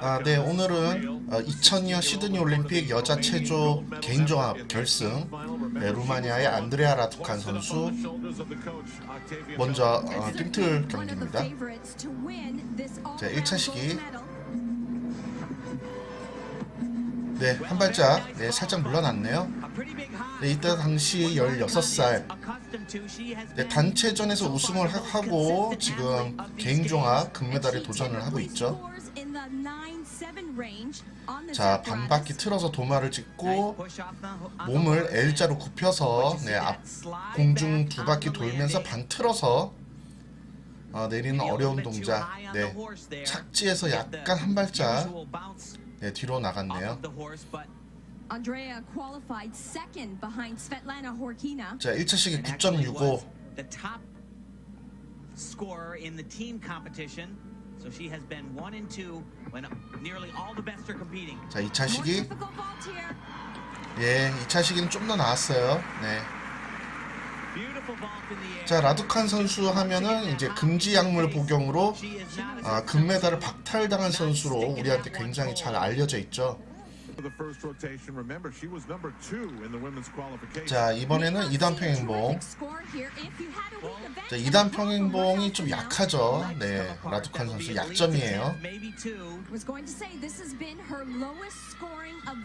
아, 네, 오늘은 어, 2002년 시드니 올림픽 여자 체조 개인종합 결승 네, 루마니아의 안드레아 라투칸 선수 먼저 어, 띵틀 경기입니다. 자, 1차 시기 네, 한 발짝 네, 살짝 물러났네요. 네, 이때 당시 16살 네, 단체전에서 우승을 하- 하고 지금 개인종합 금메달에 도전을 하고 있죠. 자, 반바퀴 틀어서 도마를 찍고 몸을 L자로 굽혀서 네, 앞 공중 두 바퀴 돌면서 반 틀어서 어, 내리는 어려운 동작. 네, 착지에서 약간 한 발짝 네, 뒤로 나갔네요. Andrea qualified second behind Svetlana Horkina. 자, 1차 시기 9.65. The top scorer in the team competition. So she has been one and two when nearly all the best are competing. 자, 2차 More 시기 difficult vault here. 예, 2차 시기는 좀 더 나았어요. 네. 자, 라두칸 선수 하면은 이제 금지 약물 복용으로 아, 금메달을 박탈당한 선수로 우리한테 굉장히 잘 알려져 있죠. 자, 이번에는 2단 평행봉. 자, 2단 평행봉이 좀 약하죠. 네, 라두칸 선수 약점이에요.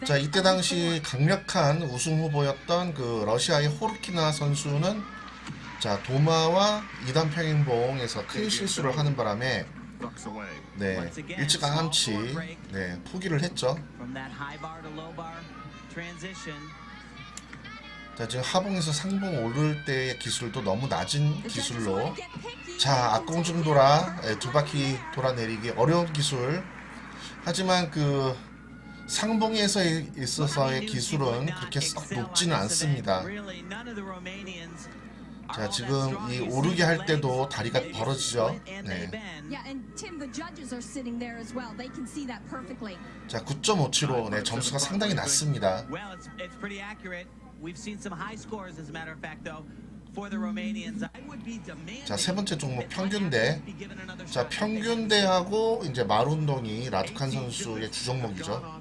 자, 이때 당시. 강력한 우승 후보였던 그 러시아의 호르키나 선수는 자, 도마와 2단 평행봉에서 큰 실수를 하는 바람에 네, 일찌감치 네, 포기를 했죠. From that high bar to low bar transition. 자, 지금 하봉에서 상봉 오를 때의 기술도 너무 낮은 기술로 자, 악공중 돌아 예, 두 바퀴 돌아 내리기 어려운 기술. 하지만 그 상봉에서 있어서의 기술은 그렇게 썩 높지는 않습니다. 자, 지금 이 오르기 할 때도 다리가 벌어지죠. 네. 자, 9.57로 네, 점수가 상당히 낮습니다. 자, 세 번째 종목 평균대. 자. 평균대하고 이제 마룬동이 라두칸 선수의 주 종목이죠.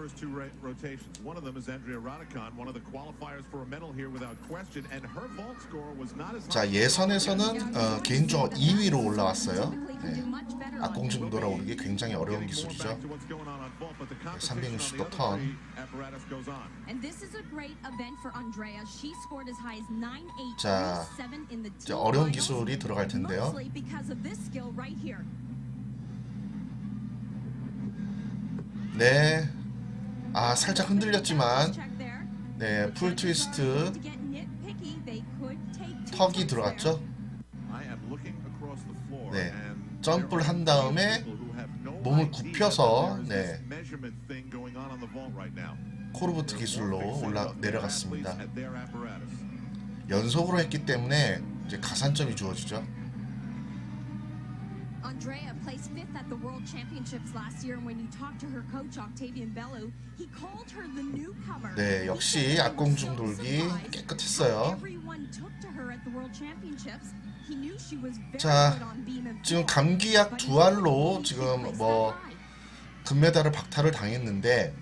First two rotations. One of them is Andrea Radikon, one of the qualifiers for a medal here without question, and her vault score was not as 자. 예선에서는 어, 개인적으로 2위로 올라왔어요. 네. 악공중 돌아 오르기 굉장히 어려운 기술이죠. back to what's going on on vault, but the competition 360도 on the other 턴. three apparatus goes on. And this is a great event for Andrea. She scored as high as 9.8 자, 7 in the 이제 team 어려운 기술이 들어갈 텐데요. Mostly because of this skill right here. 네. 아, 살짝 흔들렸지만. 네, 풀 트위스트 턱이 들어갔죠. 네. 점프를 한 다음에 몸을 굽혀서, 네. 코르부트 기술로 올라 내려갔습니다. 연속으로 했기 때문에 이제 가산점이 주어지죠. Andrea placed fifth at the World Championships last year, and when you talked to her coach Octavian Bellu, he called her the newcomer. 네, 역시 악공중 돌기 깨끗했어요. 자, 지금 감기약 두 알로 지금 뭐. 금메달을 박탈을 당했는데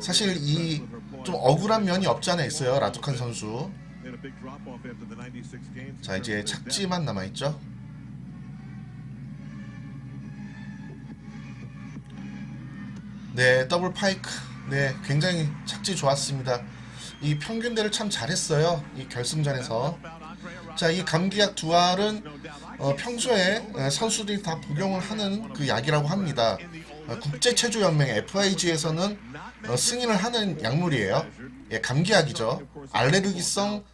사실 이 좀. 억울한 면이 없지 않아 있어요. 라두칸 선수. They had a big drop-off after the 96 games. 자, 이제 착지만 남아 있죠. 네, 더블 파이크. 네, 굉장히 착지 좋았습니다. 이 평균대를 참 잘했어요. 이 결승전에서. 자, 이 감기약 두 알은 어, 평소에 어, 선수들이 다 복용을 하는 그 약이라고 합니다. 어, 국제체조연맹 FIG에서는 어, 승인을 하는 약물이에요. 예, 감기약이죠. 알레르기성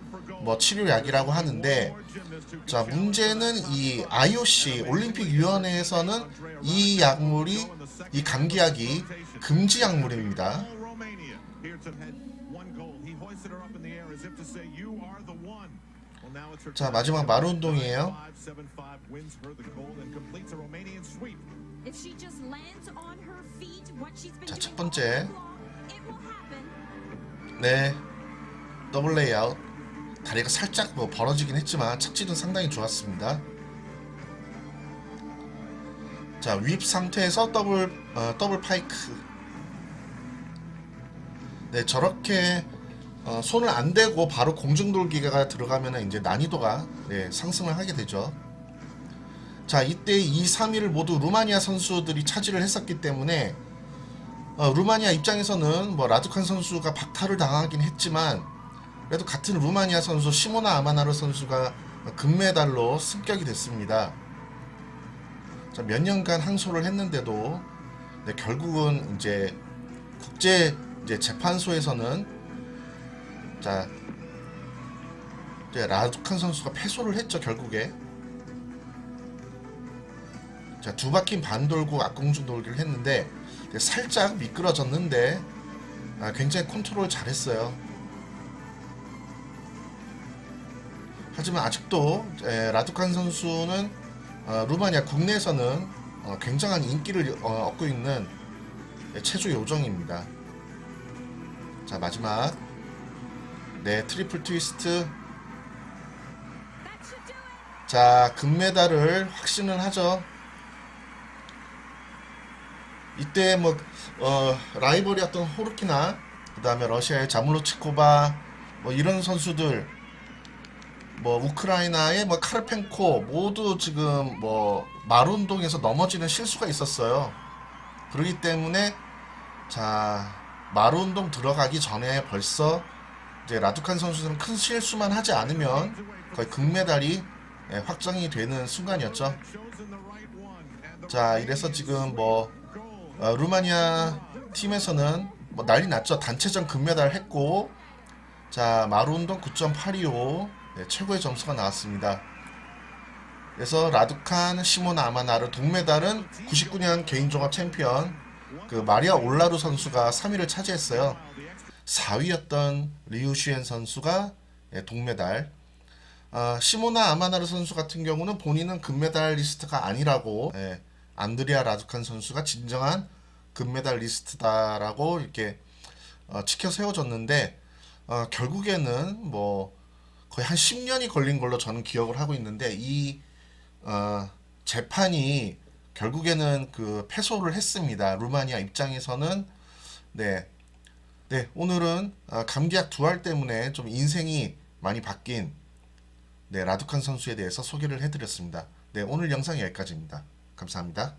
뭐 치료약이라고 하는데 자 문제는 이 IOC 올림픽 위원회에서는 이 약물이 이 감기약이 금지 약물입니다. 자 마지막 마루 운동이에요. If she just lands on her feet, what she's been 자, doing 첫 번째. 네 더블 레이아웃 다리가 살짝 뭐 벌어지긴 했지만 착지는 상당히 좋았습니다. 자, 윗 상태에서 더블 어, 더블 파이크. 네, 저렇게 어, 손을 안 대고 바로 공중 돌기가 들어가면 이제 난이도가 네, 상승을 하게 되죠. 자, 이때 2, 3위를 모두 루마니아 선수들이 차지를 했었기 때문에 어, 루마니아 입장에서는 뭐 라두칸 선수가 박탈을 당하긴 했지만 그래도 같은 루마니아 선수 시모나 아마나르 선수가 금메달로 승격이 됐습니다. 자, 몇 년간 항소를 했는데도 네, 결국은 이제 국제 이제 재판소에서는 자 이제 라두칸 선수가 패소를 했죠 결국에 자두 바퀴 반 돌고 악공중 돌기를 했는데 살짝 미끄러졌는데 아, 굉장히 컨트롤 잘했어요. 하지만 아직도 에, 라두칸 선수는 어, 루마니아 국내에서는 어, 굉장한 인기를 어, 얻고 있는 예, 체조 요정입니다. 자 마지막 네 트리플 트위스트. 자 금메달을 확신을 하죠. 이때 뭐 어, 라이벌이었던 호르키나 그 다음에 러시아의 자물로치코바 뭐 이런 선수들 뭐 우크라이나의 뭐 카르펜코 모두 지금 뭐 마룬동에서 넘어지는 실수가 있었어요. 그렇기 때문에 자 마룬동 들어가기 전에 벌써 이제 라두칸 선수는 큰 실수만 하지 않으면 거의 금메달이 예, 확정이 되는 순간이었죠. 자 이래서 지금 뭐 어, 루마니아 팀에서는 뭐 난리 났죠. 단체전 금메달 했고 자 마룬동 9.825 네, 최고의 점수가 나왔습니다. 그래서 라두칸 시모나 아마나르 동메달은 99년 개인종합 챔피언 그 마리아 올라루 선수가 3위를 차지했어요. 4위였던 리우시엔 선수가 예, 동메달. 아, 시모나 아마나르 선수 같은 경우는 본인은 금메달 리스트가 아니라고 예, 안드리아 라두칸 선수가 진정한 금메달 리스트다라고 이렇게 어, 치켜 세워졌는데 어, 결국에는 뭐 거의 한 10년이 걸린 걸로 저는 기억을 하고 있는데 이 어, 재판이 결국에는 그 패소를 했습니다. 루마니아 입장에서는 네, 네 오늘은 어, 감기약 두 알 때문에 좀 인생이 많이 바뀐 네 라두칸 선수에 대해서 소개를 해드렸습니다. 네 오늘 영상 여기까지입니다. 감사합니다.